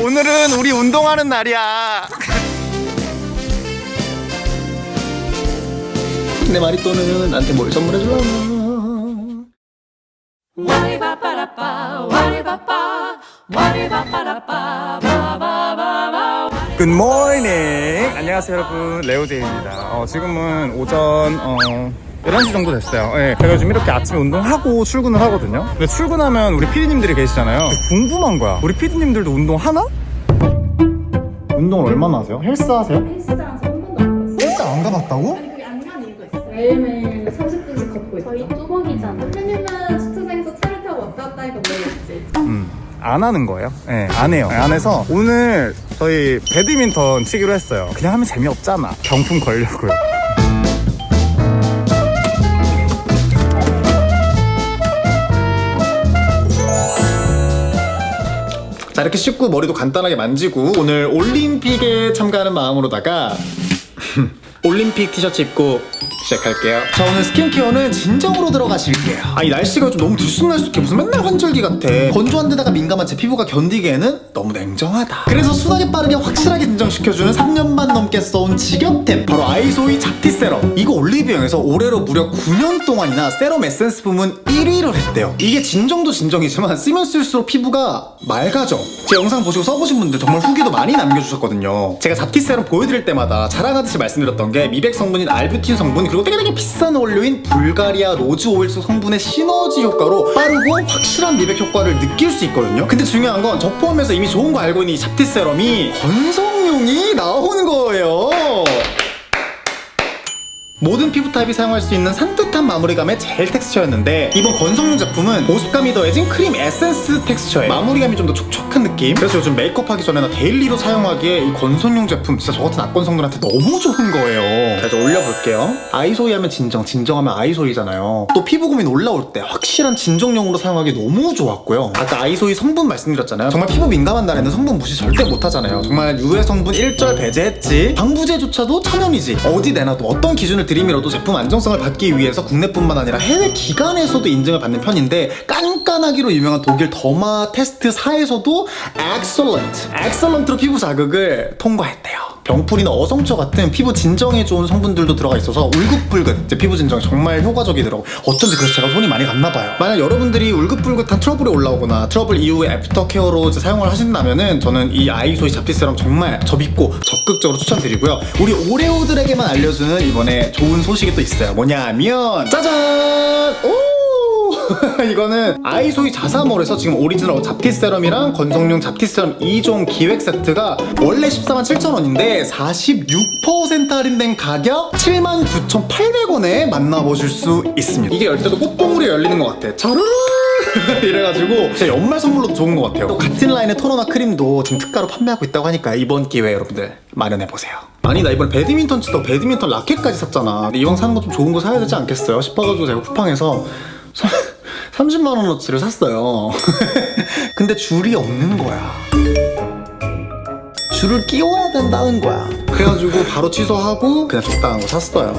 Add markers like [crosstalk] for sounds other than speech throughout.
오늘은 우리 운동하는 날이야. 내 말이 또는 나한테 뭘 선물해 줄라나? Good morning. 안녕하세요 여러분 레오제이입니다. 어, 지금은 오전 어, 11시 정도 됐어요. 예, 제가 요즘 이렇게 아침에 운동하고 출근을 하거든요. 근데 출근하면 우리 피디님들이 계시잖아요. 궁금한 거야. 우리 피디님들도 운동하나? 운동을 얼마나 하세요? 헬스 하세요? 헬스장 한 번도 안 가봤어요. 헬스 안 가봤다고? 아니 그게 안 가는 이유가 있어요. 매일매일 30분씩 걷고 있죠. 저희 뚜벅이잖아. 선생님은 주차장에서 차를 타고 왔다 갔다 하니까 모르겠지. 음, 안 하는 거예요? 네, 안 해요. 안 해서 오늘 저희 배드민턴 치기로 했어요. 그냥 하면 재미없잖아. 경품 걸려고요. 자 이렇게 씻고 머리도 간단하게 만지고 오늘 올림픽에 참가하는 마음으로다가 올림픽 티셔츠 입고 시작할게요. 자 오늘 스킨케어는 진정으로 들어가실게요. 아니 날씨가 좀 너무 들쑥날쑥해 무슨 맨날 환절기 같아. 건조한 데다가 민감한 제 피부가 견디기에는 너무 냉정하다. 그래서 순하게 빠르게 확실하게 진정시켜주는 3년만 넘게 써온 직역템 바로 아이소이 잡티 세럼. 이거 올리브영에서 올해로 무려 9년 동안이나 세럼 에센스 부문 1위를 했대요. 이게 진정도 진정이지만 쓰면 쓸수록 피부가 맑아져. 제 영상 보시고 써보신 분들 정말 후기도 많이 남겨주셨거든요. 제가 잡티 세럼 보여드릴 때마다 자랑하듯이 말씀드렸던 게 미백 성분인 알부틴 성분 그리고 되게 되게 비싼 원료인 불가리아 로즈 오일수 성분의 시너지 효과로 빠르고 확실한 미백 효과를 느낄 수 있거든요. 근데 중요한 건 저 포함해서 이미 좋은 거 알고 있는 이 잡티 세럼이 건성용이 나오는 거예요. 모든 피부 타입이 사용할 수 있는 산뜻한 마무리감의 젤 텍스처였는데 이번 건성용 제품은 보습감이 더해진 크림 에센스 텍스처에 마무리감이 좀 더 촉촉한 느낌? 그래서 요즘 메이크업 하기 전에나 데일리로 사용하기에 이 건성용 제품 진짜 저 같은 악건성들한테 너무 좋은 거예요. 자 이제 올려볼게요. 아이소이 하면 진정 진정하면 아이소이잖아요. 또 피부 고민 올라올 때 확실한 진정용으로 사용하기 너무 좋았고요. 아까 아이소이 성분 말씀드렸잖아요. 정말 피부 민감한 날에는 성분 무시 절대 못하잖아요. 정말 유해 성분 일절 배제했지. 방부제조차도 천연이지. 어디 내놔도 어떤 기준을 들이밀어도 제품 안정성을 받기 위해서 국내뿐만 아니라 해외 기관에서도 인증을 받는 편인데 깐깐하기로 유명한 독일 더마 테스트 4에서도 excellent, excellent로 피부 자극을 통과했대요. 병풀이나 어성초 같은 피부 진정에 좋은 성분들도 들어가 있어서 울긋불긋. 이제 피부 진정에 정말 효과적이더라고. 어쩐지 그래서 제가 손이 많이 갔나 봐요. 만약 여러분들이 울긋불긋한 트러블이 올라오거나 트러블 이후에 애프터 케어로 이제 사용을 하신다면은 저는 이 아이소이 잡티 세럼 정말 저 믿고 적극적으로 추천드리고요. 우리 오레오들에게만 알려주는 이번에 좋은 소식이 또 있어요. 뭐냐면 짜잔! 오 [laughs] 이거는 아이소이 자사몰에서 지금 오리지널 잡티 세럼이랑 건성용 잡티 세럼 2종 기획 세트가 원래 14만 7천 원인데 46% 할인된 가격 79,800원에 만나보실 수 있습니다. 이게 열 때도 꽃봉우리 열리는 것 같아. 자르르 [laughs] 이래가지고 진짜 연말 선물로도 좋은 것 같아요. 또 같은 라인의 토너나 크림도 지금 특가로 판매하고 있다고 하니까 이번 기회에 여러분들 마련해보세요. 아니 나 이번에 배드민턴 치다 배드민턴 라켓까지 샀잖아. 이왕 사는 거 좀 좋은 거 사야 되지 않겠어요? 싶어가지고 제가 쿠팡에서 30만 원어치를 샀어요. [laughs] 근데 줄이 없는 거야. 줄을 끼워야 된다는 거야. 그래가지고 바로 취소하고 그냥 적당한 거 샀어요.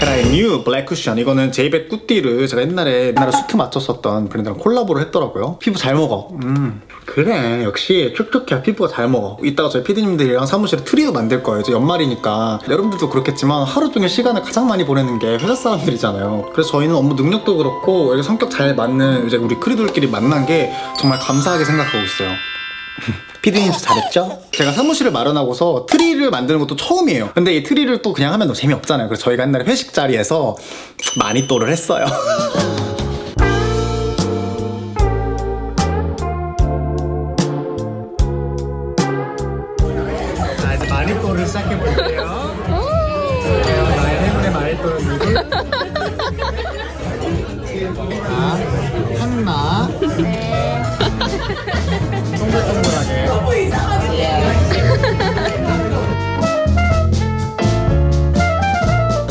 헤라의 뉴 블랙 쿠션 이거는 제이백 꾸띠를 제가 옛날에 옛날에 수트 맞췄었던 브랜드랑 콜라보를 했더라고요. 피부 잘 먹어. 음 그래 역시 촉촉해 피부가 잘 먹어. 이따가 저희 피디님들이랑 사무실에 트리도 만들 거예요. 이제 연말이니까 여러분들도 그렇겠지만 하루 종일 시간을 가장 많이 보내는 게 회사 사람들이잖아요. 그래서 저희는 업무 능력도 그렇고 이렇게 성격 잘 맞는 이제 우리 크리들끼리 만난 게 정말 감사하게 생각하고 있어요. [laughs] 피디님 저 잘했죠? 제가 사무실을 마련하고서 트리를 만드는 것도 처음이에요. 근데 이 트리를 또 그냥 하면 너무 재미없잖아요. 그래서 저희가 옛날에 회식 자리에서 많이 또를 했어요. [laughs]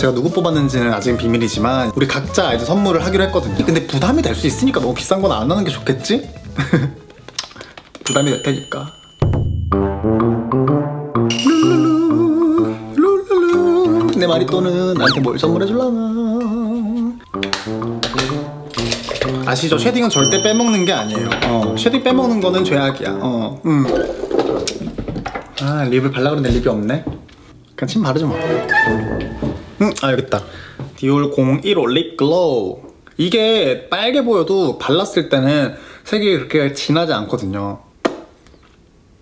제가 누구 뽑았는지는 아직 비밀이지만 우리 각자 이제 선물을 하기로 했거든요. 근데 부담이 될 수 있으니까 너무 비싼 건 안 하는 게 좋겠지? [laughs] 부담이 될 테니까. 룰루루, 룰루루. 내 말이 또는 나한테 뭘 선물해 줄라나? 아시죠? 쉐딩은 절대 빼먹는 게 아니에요. 어, 쉐딩 빼먹는 거는 죄악이야. 어, 음. 아 립을 발라 그러는데 립이 없네 그냥 침 바르지 뭐 응, 아 여기 있다. 디올 015 립 글로우. 이게 빨개 보여도 발랐을 때는 색이 그렇게 진하지 않거든요.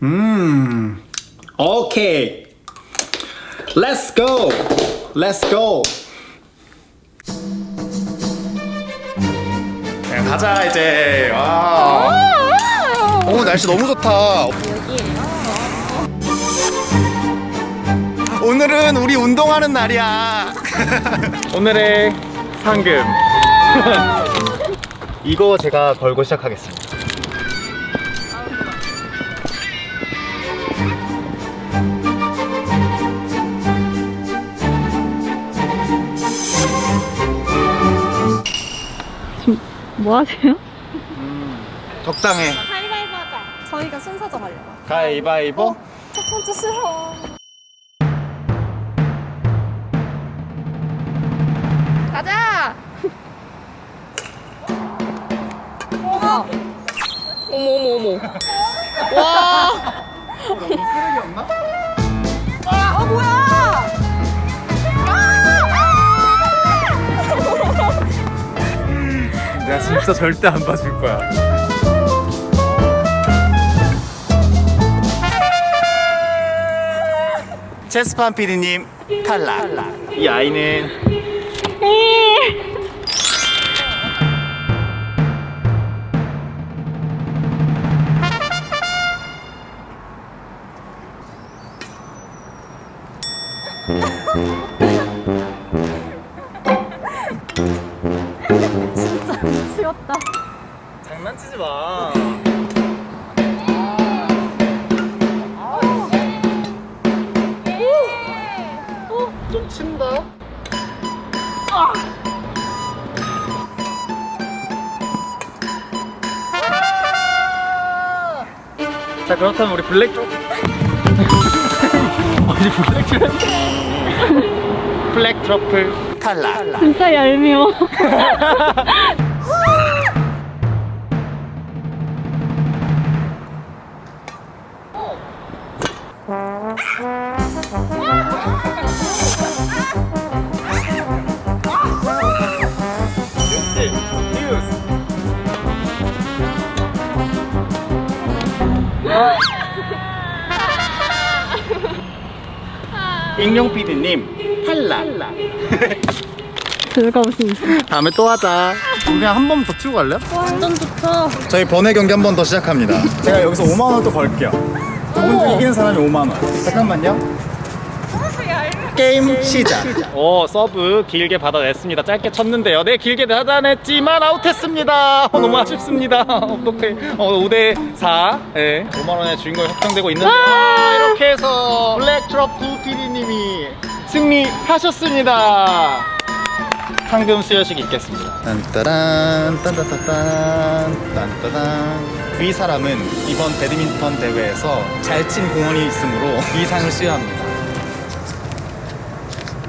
음. 오케이. Let's go. Let's go. 네, 가자 이제. 와. 오 날씨 너무 좋다 오늘은 우리 운동하는 날이야 [laughs] 오늘의 상금 [laughs] 이거 제가 걸고 시작하겠습니다 뭐 하세요? 적당해 가위바위보 하자. 저희가 순서 정하려고. 가위바위보 첫 번째 싫어. 가자! 어머! 어머, 어머, 어머. 와! 쓰레기였나? 아, 어, 뭐야! 내가 진짜 절대 안 봐줄 거야. 체스판 PD님 탈락 이 아이는 자 그렇다면 우리 블랙 쪽. [laughs] 아니 블랙 쪽. 블랙 트러플 탈락 진짜 얄미워. [laughs] 익룡 PD님 탈락 즐거우신. 다음에 또 하자 우리 그냥 한 번 더 치고 갈래요? 완전 좋죠. 저희 번외 경기 한 번 더 시작합니다 [laughs] 제가 여기서 5만 원또 걸게요 두분 중 이기는 사람이 5만 원 잠깐만요 게임 시작 오 서브 길게 받아냈습니다. 짧게 쳤는데요. 네 길게 받아냈지만 아웃했습니다. 어, 너무 아쉽습니다. 어떡해. 어, 5대 4. 네. 5만 원의 주인공이 확정되고 있는데요. 이렇게 해서 블랙 트러플 PD님이 승리하셨습니다. 황금 수여식 있겠습니다. 딴따란 딴따따딴 딴따단 이 사람은 이번 배드민턴 대회에서 잘 친 공헌이 있으므로 [laughs] 이 상을 수여합니다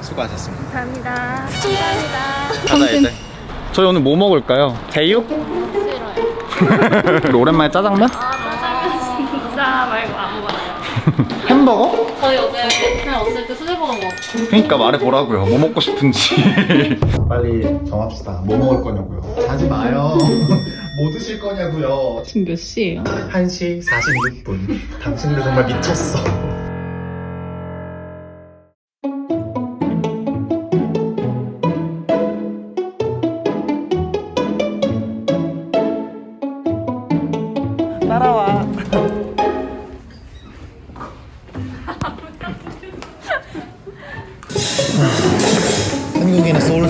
수고하셨습니다 감사합니다. 감사합니다. 가자 이제 저희 오늘 뭐 먹을까요? 제육? 싫어요. 오랜만에 짜장면? 아, 짜장면 진짜 말고 아무거나. 햄버거? 저희 어제 그냥 없을 때 수제버거 먹었어요. 그러니까 말해보라고요. 뭐 먹고 싶은지. [laughs] 빨리 정합시다. 뭐 먹을 거냐고요. 자지 마요. [laughs] 뭐 드실 거냐고요. 지금 몇 시예요? 1시 46분. 당신들 정말 미쳤어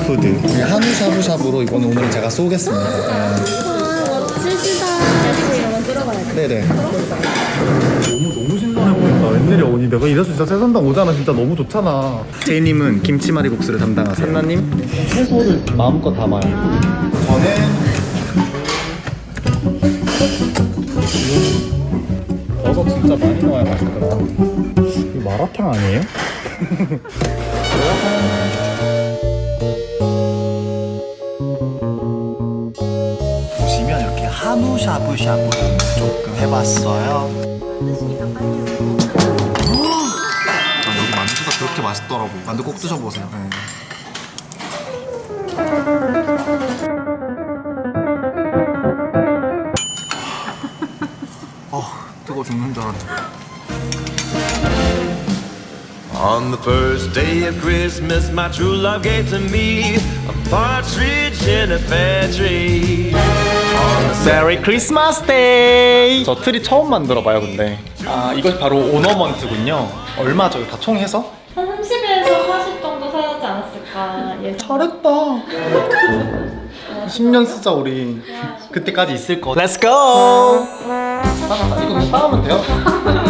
소울푸드 한우 샤브샤브로 이거는 오늘 제가 쏘겠습니다 돼. 네네 너무 너무 신선해 보인다. 웬일이야 오니 내가 이래서 진짜 세선당 오잖아. 진짜 너무 좋잖아. 제이님은 김치말이 국수를 담당하세요 한나님 채소를 마음껏 담아요. 저는 버섯 진짜 많이 넣어야 맛있더라. 이거 마라탕 아니에요? [laughs] 샤브샤브 조금 해봤어요. 아, 여기 만두가 그렇게 맛있더라고. 만두 꼭 드셔보세요. 네. 아, 뜨거 죽는 줄 알았네. On the first day of Christmas, my true love gave to me a partridge in a pear tree. 메리 크리스마스 데이 저 트리 처음 만들어봐요 근데. 아 이것이 바로 오너먼트군요. 얼마죠 다 총해서? 한 30에서 40 정도 사지 않았을까 예상. 잘했다. 10년 쓰자 우리. 그때까지 있을 거 렛츠 고 이거 그냥 쌓으면 돼요 [laughs]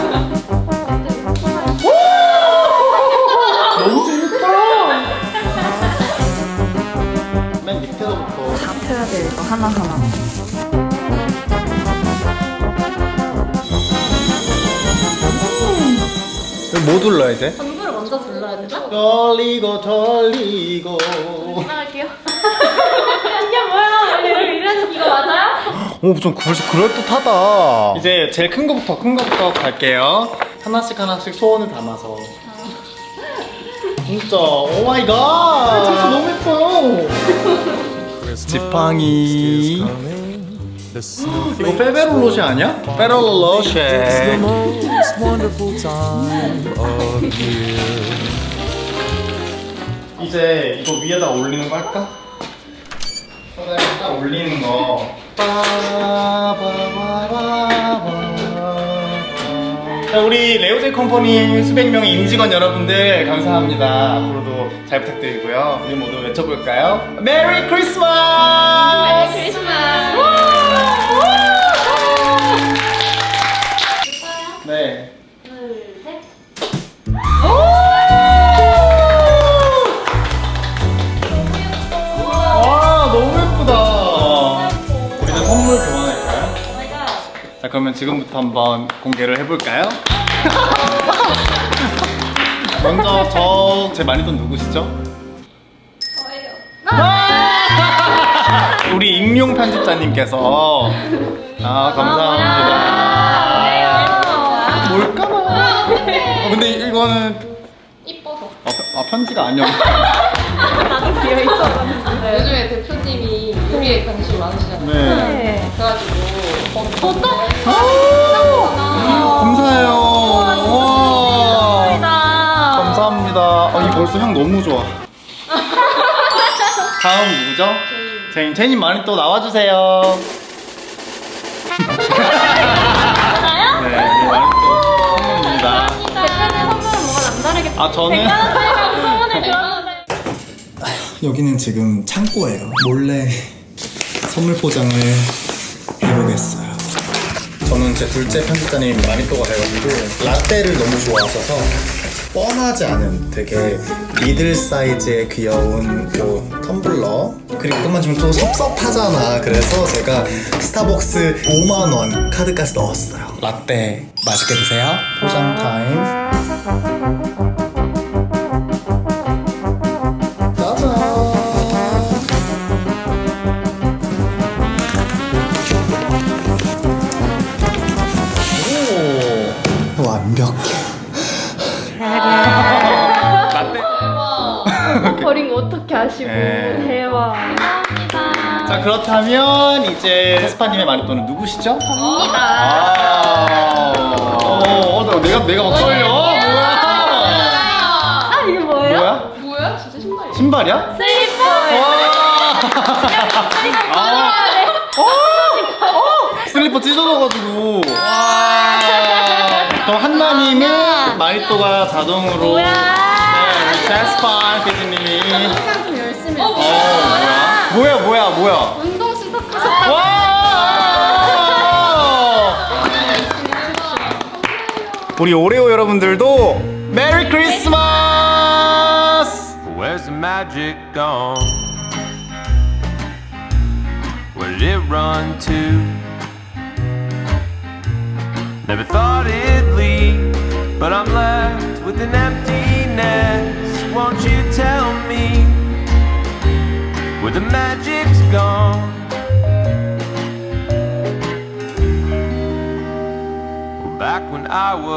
뭐 둘러야 돼? 전부를 먼저 불러야 되나? 돌리고 돌리고 나갈게요. 이게 뭐야? 이런 이런 이거 맞아요? 오좀 벌써 그럴듯하다 이제 제일 큰 거부터 큰 거부터 갈게요 하나씩 하나씩 소원을 담아서 진짜 오마이갓 진짜 너무 예뻐요 지팡이 이거 아니야? most wonderful time of year. 이제 이거 위에다 올리는 거 할까? 딱 올리는 거. 빠바바바바. 자, 우리 레오제 컴퍼니 수백 명의 임직원 여러분들 감사합니다. 앞으로도 잘 부탁드리고요. 우리 모두 외쳐볼까요? 메리 크리스마스! 크리스마스. 자 그러면 지금부터 한번 공개를 해볼까요? [laughs] 먼저 저 제 마니돈 누구시죠? 저예요. [laughs] 우리 익룡 편집자님께서 아 감사합니다. 뭘까나? 어, 근데 이거는 이뻐서. 아, 편- 아 편지가 아니었. 요즘에 대표님이 요리에 관심 많으시잖아요. 네. 그래가지고 저도 감사해요. 와. 감사합니다. 아, 이 벌써 향 너무 좋아. [laughs] 다음 누구죠? 제인. 제인 많이 또 나와주세요. 네, 이 많이 또 선물입니다. 대표님 선물은 뭐가 남다르겠다. 아 저는 들었는데. 여기는 지금 창고예요. 몰래 선물 포장을 해보겠어요. 저는 제 둘째 편집자님 마니또가 돼가지고 라떼를 너무 좋아하셔서 뻔하지 않은 되게 미들 사이즈의 귀여운 요 텀블러 그리고 그만 좀또 섭섭하잖아. 그래서 제가 스타벅스 5만원 카드까지 넣었어요. 라떼 맛있게 드세요. 포장 타임 아시고 네. 대박. 자 그렇다면 이제 테스파님의 마니또는 누구시죠? 아, 어, 어, 나- 내가 내가 막 떨려. 뭐야? 아 이게 뭐예요? 뭐야? 뭐야? 진짜 신발이야. 신발이야? 슬리퍼예요. 와. 아. 어, 어, 슬리퍼 찢어져가지고. 와. 그럼 한나님은 마니또가 자동으로. 뭐야? 네, 우리. 항상 좀 열심히 어, 뭐야? 뭐야, 뭐야, 뭐야? 운동 시작하셨다. 와! 우리 오레오 여러분들도 메리 크리스마스! Where's the magic gone? Where did it run to? Never thought it'd leave, but I'm left with an emptiness. Won't you tell me where the magic's gone. Back when I was.